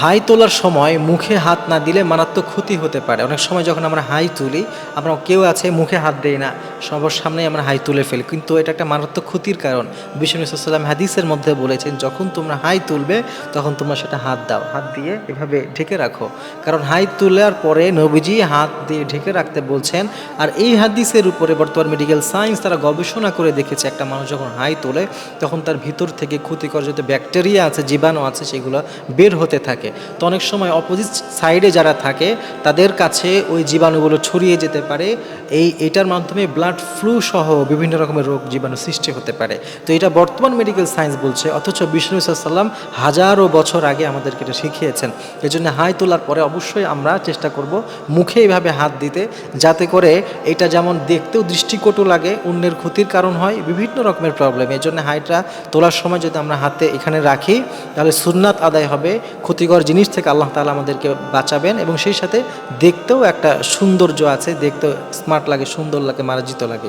High তোলার সময় মুখে হাত না দিলে মারাত্মক ক্ষতি হতে পারে। অনেক সময় যখন আমরা হাই তুলি, আমরা কেউ আছে মুখে হাত দেই না, সবার সামনেই আমরা হাই তুলে ফেলি। কিন্তু এটা একটা মারাত্মক ক্ষতির কারণ। বিষ্ণু সাল্লাম হাদিসের মধ্যে বলেছেন, যখন তোমরা হাই তুলবে, তখন তোমরা সেটা হাত দাও। হাত দিয়ে এভাবে ঢেকে রাখো। কারণ হাই তোলার পরে নবীজি হাত দিয়ে ঢেকে রাখতে বলছেন, আর এই হাদিসের উপরে বর্তমান মেডিকেল সায়েন্স তারা গবেষণা করে দেখেছে, একটা মানুষ যখন হাই তোলে, তখন তার ভিতর থেকে ক্ষতিকর যত ব্যাকটেরিয়া আছে, জীবাণু আছে, সেগুলো বের হতে থাকে। তো অনেক সময় অপোজিট সাইডে যারা থাকে, তাদের কাছে ওই জীবাণুগুলো ছড়িয়ে যেতে পারে। এই, এটার মাধ্যমে ব্লাড ফ্লু সহ বিভিন্ন রকমের রোগ জীবাণু সৃষ্টি হতে পারে। তো এটা বর্তমান মেডিকেল সায়েন্স বলছে, অথচ বিষ্ণু সাল্লাম হাজারো বছর আগে আমাদেরকে এটা শিখিয়েছেন। এই জন্য হাই তোলার পরে অবশ্যই আমরা চেষ্টা করব মুখে এইভাবে হাত দিতে, যাতে করে এটা যেমন দেখতেও দৃষ্টিকটু লাগে, অন্যের ক্ষতির কারণ হয়, বিভিন্ন রকমের প্রবলেম এই জন্য হাইটা তোলার সময় যদি আমরা হাতে এখানে রাখি, তাহলে সুন্নাত আদায় হবে, ক্ষতিকর জিনিস থেকে আল্লাহ তালা আমাদেরকে বাঁচাবেন এবং সেই সাথে দেখতেও একটা সৌন্দর্য আছে, দেখতেও স্মার্ট লাগে, সুন্দর লাগে, মার্জিত লাগে।